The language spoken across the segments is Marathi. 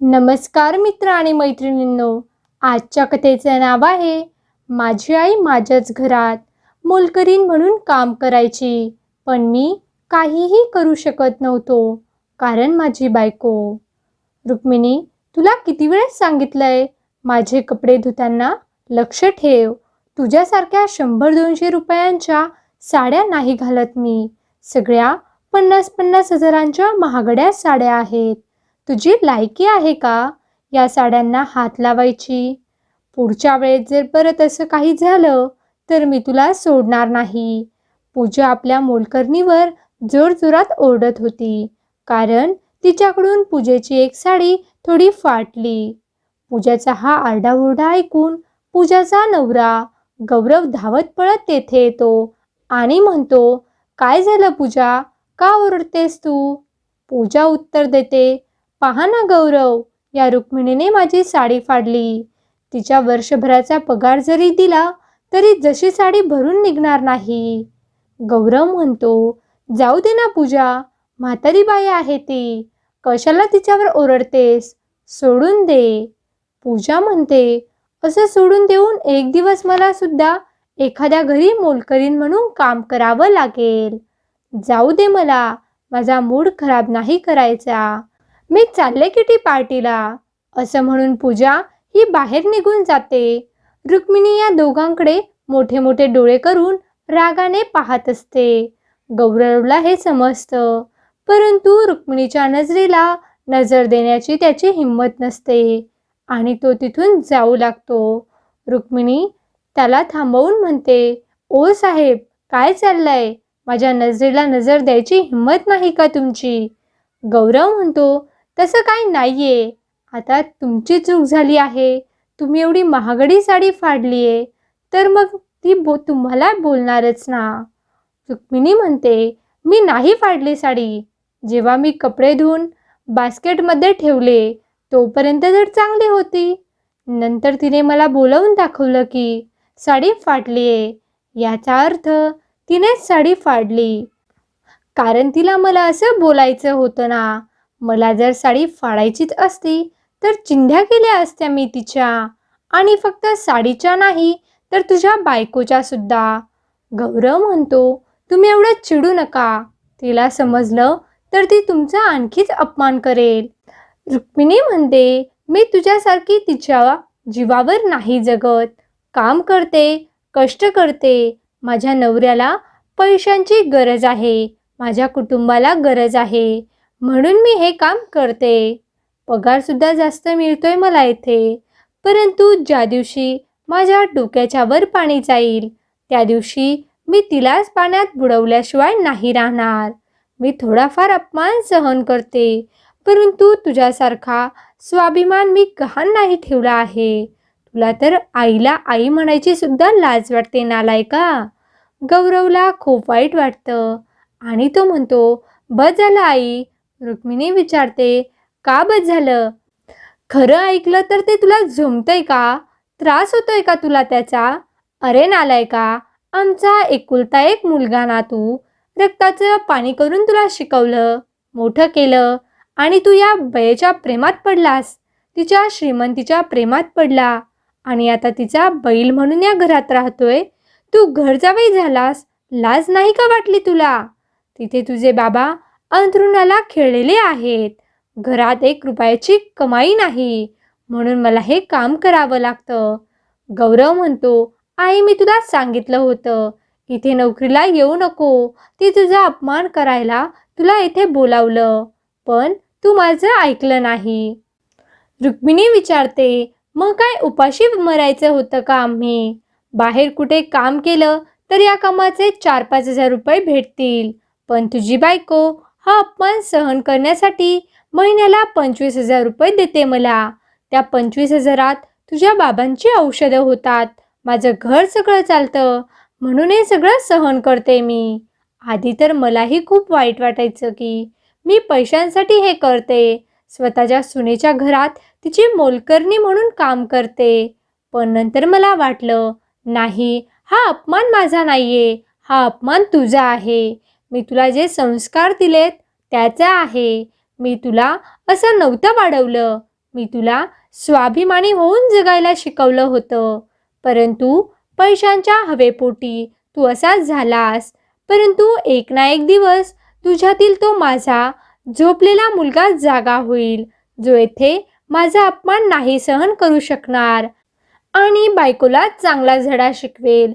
नमस्कार मित्र आणि मैत्रिणींनो आजच्या कथेचं नाव आहे माझी आई माझ्याच घरात मोलकरीण म्हणून काम करायची पण मी काहीही करू शकत नव्हतो कारण माझी बायको. रुक्मिणी तुला किती वेळेस सांगितलंय माझे कपडे धुताना लक्ष ठेव तुझ्यासारख्या शंभर दोनशे रुपयांच्या साड्या नाही घालत मी सगळ्या पन्नास पन्नास हजारांच्या महागड्या साड्या आहेत. तुझी लायकी आहे का या साड्यांना हात लावायची? पुढच्या वेळेस जर परत असं काही झालं तर मी तुला सोडणार नाही. पूजा आपल्या मोलकरणीवर जोरजोरात ओरडत होती कारण तिच्याकडून पूजेची एक साडी थोडी फाटली. पूजाचा हा आरडाओरडा ऐकून पूजाचा नवरा गौरव धावत पळत तेथे येतो आणि म्हणतो काय झालं पूजा? का ओरडतेस तू? पूजा उत्तर देते पहा ना गौरव या रुक्मिणीने माझी साडी फाडली. तिच्या वर्षभराचा पगार जरी दिला तरी जशी साडी भरून निघणार नाही. गौरव म्हणतो जाऊ दे ना पूजा म्हातारी बाई आहे ती. कशाला तिच्यावर ओरडतेस? सोडून दे. पूजा म्हणते असं सोडून देऊन एक दिवस मला सुद्धा एखाद्या घरी मोलकरीन म्हणून काम करावं लागेल. जाऊ दे मला माझा मूड खराब नाही करायचा. मी चालले किती पार्टीला? असं म्हणून पूजा ही बाहेर निघून जाते. रुक्मिणी या दोघांकडे मोठे मोठे डोळे करून रागाने पाहत असते. गौरवला हे समजतं. परंतु रुक्मिणीच्या नजरेला नजर देण्याची त्याची हिंमत नसते आणि तो तिथून जाऊ लागतो. रुक्मिणी त्याला थांबवून म्हणते ओ साहेब काय चाललंय? माझ्या नजरेला नजर द्यायची हिंमत नाही का तुमची? गौरव म्हणतो तसं काही नाही आहे आता तुमची चूक झाली आहे. तुम्ही एवढी महागडी साडी फाडली आहे तर मग ती बो तुम्हाला बोलणारच ना. रुक्मिणी म्हणते मी नाही फाडली साडी. जेव्हा मी कपडे धुवून बास्केटमध्ये ठेवले तोपर्यंत तर चांगली होती. नंतर तिने मला बोलवून दाखवलं की साडी फाटली आहे याचा अर्थ तिनेच साडी फाडली. कारण तिला मला असं बोलायचं होतं ना. मला जर साडी फाडायचीच असती तर चिंध्या केल्या असत्या मी तिच्या. आणि फक्त साडीच्या नाही तर तुझ्या बायकोच्या सुद्धा. गौरव म्हणतो तुम्ही एवढं चिडू नका. तिला समजलं तर ती तुमचा आणखीच अपमान करेल. रुक्मिणी म्हणते मी तुझ्यासारखी तिच्या जीवावर नाही जगत. काम करते कष्ट करते. माझ्या नवऱ्याला पैशांची गरज आहे. माझ्या कुटुंबाला गरज आहे. म्हणून मी हे काम करते. पगारसुद्धा जास्त मिळतोय मला इथे. परंतु ज्या दिवशी माझ्या डोक्याच्या वर पाणी जाईल त्या दिवशी मी तिलाच पाण्यात बुडवल्याशिवाय नाही राहणार. मी थोडाफार अपमान सहन करते परंतु तुझ्यासारखा स्वाभिमान मी गहाण नाही ठेवला आहे. तुला तर आईला आई म्हणायची सुद्धा लाज वाटते नालाय का? गौरवला खूप वाईट वाटतं. आणि तो म्हणतो बस झाला आई रुक्मिणी विचारते का बस झालं? खरं ऐकलं तर ते तुला झोमतंय का? त्रास होतोय का तुला त्याचा? अरे नालाय का आमचा एकुलता एक मुलगा ना तू. रक्ताचं पाणी करून तुला शिकवलं मोठं केलं आणि तू या बयेच्या प्रेमात पडलास. तिच्या श्रीमंतीच्या प्रेमात पडला आणि आता तिचा बैल म्हणून या घरात राहतोय. तू घर जावई झालास लाज नाही का वाटली तुला? तिथे तुझे बाबा अंथरुणाला खेळलेले आहेत. घरात एक रुपयाची कमाई नाही. म्हणून मला हे काम करावं लागतं. गौरव म्हणतो आई मी तुला सांगितलं होतं. इथे नोकरीला येऊ नको. ती तुझा अपमान करायला तुला इथे बोलावलं. पण तू माझं ऐकलं नाही. रुक्मिणी विचारते मग काय उपाशी मरायचं होतं का आम्ही? बाहेर कुठे काम केलं तर या कामाचे चार पाच हजार रुपये भेटतील. पण तुझी बायको हा अपमान सहन करण्यासाठी महिन्याला पंचवीस हजार रुपये देते मला. त्या पंचवीस हजारात तुझ्या बाबांची औषधं होतात. माझं घर सगळं चालतं. म्हणून हे सगळं सहन करते मी. आधी तर मलाही खूप वाईट वाटायचं की मी पैशांसाठी हे करते. स्वतःच्या सुनेच्या घरात तिची मोलकरणी म्हणून काम करते. पण नंतर मला वाटलं नाही हा अपमान माझा नाहीये. हा अपमान तुझा आहे. मी तुला जे संस्कार दिलेत त्याचा आहे. मी तुला असं नव्हतं वाढवलं. मी तुला स्वाभिमानी होऊन जगायला शिकवलं होतं. परंतु पैशांच्या हवेपोटी तू असाच झालास. परंतु एक ना एक दिवस तुझ्यातील तो माझा झोपलेला मुलगा जागा होईल जो येथे माझा अपमान नाही सहन करू शकणार आणि बायकोला चांगला झडा शिकवेल.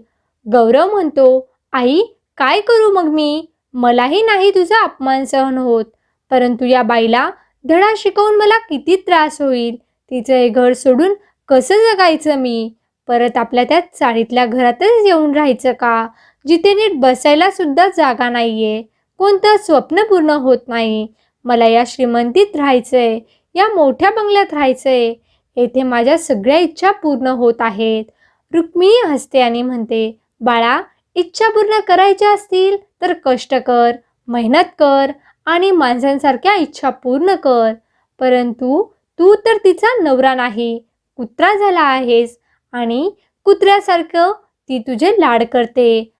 गौरव म्हणतो आई काय करू मग मी? मलाही नाही तुझा अपमान सहन होत परंतु या बाईला धडा शिकवून मला किती त्रास होईल. तिचं हे घर सोडून कसं जगायचं मी? परत आपल्या त्या चाळीतल्या घरातच येऊन राहायचं का? जिथे नीट बसायला सुद्धा जागा नाहीये. कोणतं स्वप्न पूर्ण होत नाही. मला या श्रीमंतीत राहायचंय या मोठ्या बंगल्यात राहायचंय. येथे माझ्या सगळ्या इच्छा पूर्ण होत आहेत. रुक्मिणी हसते आणि म्हणते बाळा इच्छा पूर्ण करायच्या असतील? तर कष्ट कर मेहनत कर आणि माणसांसारख्या इच्छा पूर्ण कर. परंतु तू तर तिचा नवरा नाही कुत्रा झाला आहेस आणि कुत्र्यासारखं ती तुझे लाड करते.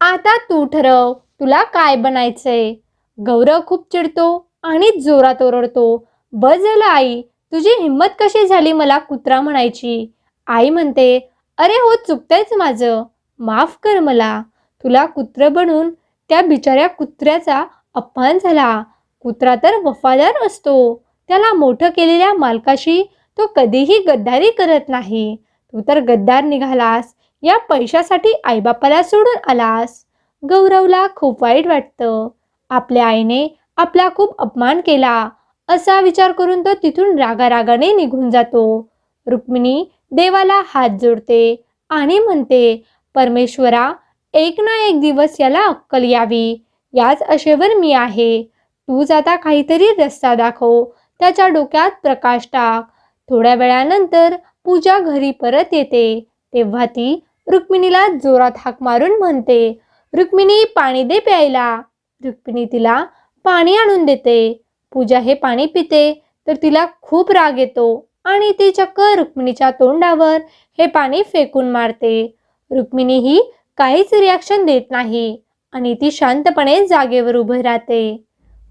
आता तू ठरव तुला काय बनायचंय. गौरव खूप चिडतो आणि जोरात ओरडतो बस झालं आई तुझी हिंमत कशी झाली मला कुत्रा म्हणायची? आई म्हणते अरे हो चुकतंयच माझं. माफ कर मला. तुला कुत्र बनून त्या बिचाऱ्या कुत्र्याचा अपमान झाला. कुत्रा तर वफादार असतो. त्याला मोठं केलेल्या मालकाशी तो कधीही गद्दारी करत नाही. तू तर गद्दार निघालास. या पैशासाठी आईबापाला सोडून आलास. गौरवला खूप वाईट वाटतं. आपल्या आईने आपला खूप अपमान केला. असा विचार करून तो तिथून रागारागाने निघून जातो. रुक्मिणी देवाला हात जोडते आणि म्हणते परमेश्वरा एक ना एक दिवस याला अक्कल यावी. याच आशेवर मी आहे. तूच आता काहीतरी रस्ता दाखव. त्याच्या डोक्यात प्रकाश टाक. थोड्या वेळानंतर पूजा घरी परत येते. तेव्हा ती रुक्मिणीला जोरात हाक मारून म्हणते रुक्मिणी पाणी दे प्यायला. रुक्मिणी तिला पाणी आणून देते. पूजा हे पाणी पिते तर तिला खूप राग येतो आणि ती चक्क रुक्मिणीच्या तोंडावर हे पाणी फेकून मारते. रुक्मिणी ही काहीच रिॲक्शन देत नाही. आणि ती शांतपणे जागेवर उभे राहते.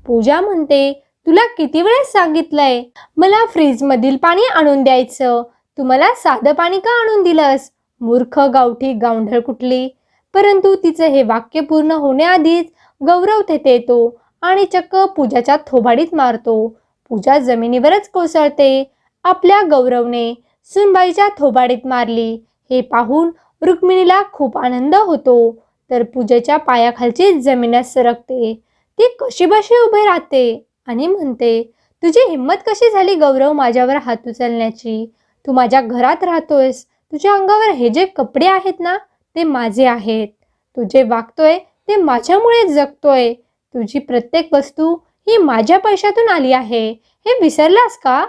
पूजा म्हणते तुला किती वेळेस सांगितलंय? मला फ्रीजमधील पाणी आणून द्यायचं. तू मला साधं पाणी का आणून दिलंस? मूर्ख गावठी गावंढळ कुठली? परंतु तिचं हे वाक्य पूर्ण होण्याआधीच गौरव तेथे येतो आणि चक्क पूजाच्या थोबाडीत मारतो. पूजा जमिनीवरच कोसळते. आपल्या गौरवने सुनबाईच्या थोबाडीत मारली. हे पाहून रुक्मिणीला खूप आनंद होतो. तर पूजेच्या पायाखालची जमिनात सरकते. ती कशी बशी उभे राहते आणि म्हणते तुझी हिंमत कशी झाली गौरव माझ्यावर हात उचलण्याची? तू माझ्या घरात राहतोयस. तुझ्या अंगावर हे जे कपडे आहेत ना ते माझे आहेत. तू जे वागतोय ते माझ्यामुळे जगतोय. तुझी प्रत्येक वस्तू ही माझ्या पैशातून आली आहे. हे विसरलास का?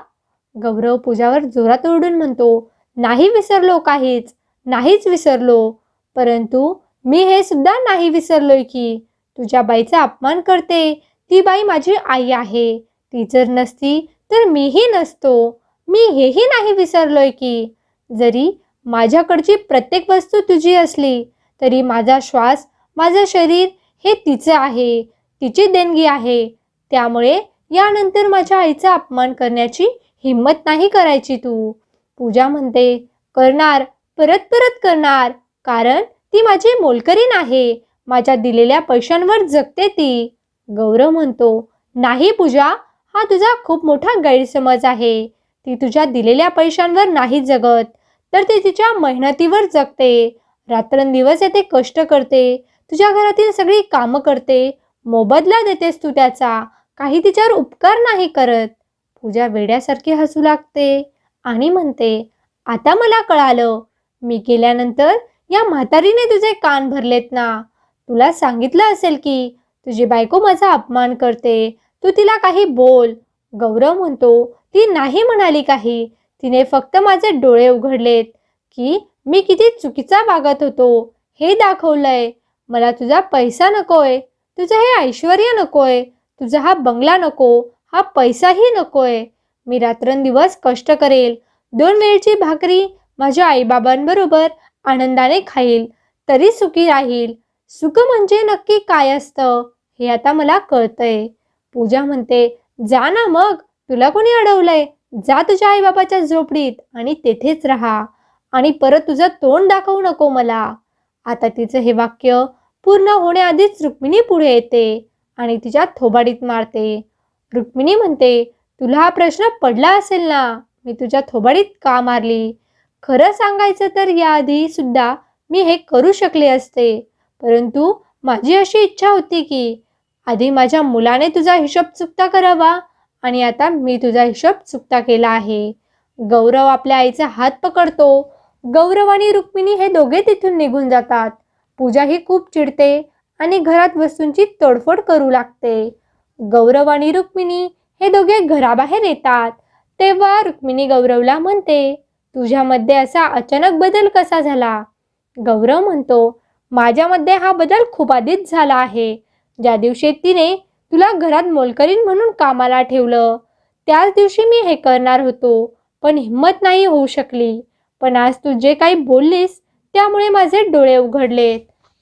गौरव पूजावर जोरात ओरडून म्हणतो नाही विसरलो काहीच. नाहीच विसरलो. परंतु मी हे सुद्धा नाही विसरलोय की तुझ्या बाईचा अपमान करते. ती बाई माझी आई आहे. ती जर नसती तर मीही नसतो. मी हेही नाही विसरलोय की जरी माझ्याकडची प्रत्येक वस्तू तुझी असली तरी माझा श्वास माझं शरीर हे तिचं आहे. तिची देणगी आहे. त्यामुळे यानंतर माझ्या आईचा अपमान करण्याची हिंमत नाही करायची तू. पूजा म्हणते करणार परत परत करणार. कारण ती माझी मोलकरीण आहे. माझ्या दिलेल्या पैशांवर जगते ती. गौरव म्हणतो नाही पूजा हा तुझा खूप मोठा गैरसमज आहे. ती तुझ्या दिलेल्या पैशांवर नाही जगत तर ती तिच्या मेहनतीवर जगते. रात्रंदिवस येते कष्ट करते. तुझ्या घरातील सगळी कामं करते. मोबदला देतेस तू त्याचा. काही तिच्यावर उपकार नाही करत. पूजा वेड्यासारखी हसू लागते आणि म्हणते आता मला कळालं मी गेल्यानंतर या म्हातारीने तुझे कान भरलेत ना? तुला सांगितलं असेल की तुझी बायको माझा अपमान करते. तू तिला काही बोल. गौरव म्हणतो ती नाही म्हणाली काही. तिने फक्त माझे डोळे उघडलेत. की मी किती चुकीचा वागत होतो. हे दाखवलंय. मला तुझा पैसा नकोय. तुझं हे ऐश्वर नकोय. तुझा हा बंगला नको. हा पैसाही नकोय. मी रात्रंदिवस कष्ट करेल. दोन वेळची भाकरी माझ्या आईबाबांबरोबर आनंदाने खाईल तरी सुखी राहील. सुख म्हणजे नक्की काय असतं हे आता मला कळतंय. पूजा म्हणते जा ना मग तुला कोणी अडवलंय? जा तुझ्या आईबाबाच्या झोपडीत आणि तेथेच राहा. आणि परत तुझं तोंड दाखवू नको मला. आता तिचं हे वाक्य पूर्ण होण्याआधीच रुक्मिणी पुढे येते आणि तिच्या थोबाडीत मारते. रुक्मिणी म्हणते तुला हा प्रश्न पडला असेल ना? मी तुझ्या थोबाडीत का मारली? खरं सांगायचं तर याआधी सुद्धा मी हे करू शकले असते. परंतु माझी अशी इच्छा होती की आधी माझ्या मुलाने तुझा हिशोब चुकता करावा आणि आता मी तुझा हिशोब चुकता केला आहे. गौरव आपल्या आईचा हात पकडतो. गौरव आणि रुक्मिणी हे दोघे तिथून निघून जातात. पूजा ही खूप चिडते आणि घरात वस्तूंची तोडफोड करू लागते. गौरव आणि रुक्मिणी हे दोघे घराबाहेर येतात. तेव्हा रुक्मिणी गौरवला म्हणते तुझ्यामध्ये असा अचानक बदल कसा झाला? गौरव म्हणतो माझ्यामध्ये हा बदल खूप आधीच झाला आहे. ज्या दिवशी तिने तुला घरात मोलकरीन म्हणून कामाला ठेवलं त्याच दिवशी मी हे करणार होतो पण हिंमत नाही होऊ शकली. पण आज तू जे काही बोललीस त्यामुळे माझे डोळे उघडलेत.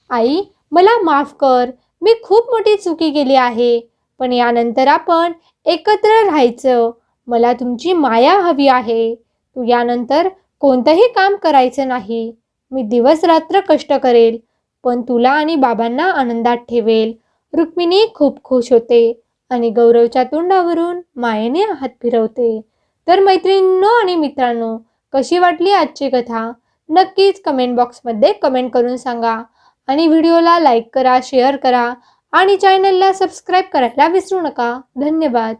आई मला माफ कर. मी खूप मोठी चुकी केली आहे पण यानंतर आपण एकत्र राहायचं. मला तुमची माया हवी आहे. तू यानंतर कोणतंही काम करायचं नाही. मी दिवस रात्र कष्ट करेल पण तुला आणि बाबांना आनंदात ठेवेल. रुक्मिणी खूप खुश होते आणि गौरवच्या तोंडावरून मायेने हात फिरवते. तर मैत्रिणींनो आणि मित्रांनो कशी वाटली आजची कथा? नक्कीच कमेंट बॉक्समध्ये कमेंट करून सांगा. आणि व्हिडिओला लाईक करा शेअर करा आणि चॅनलला सबस्क्राईब करायला विसरू नका. धन्यवाद.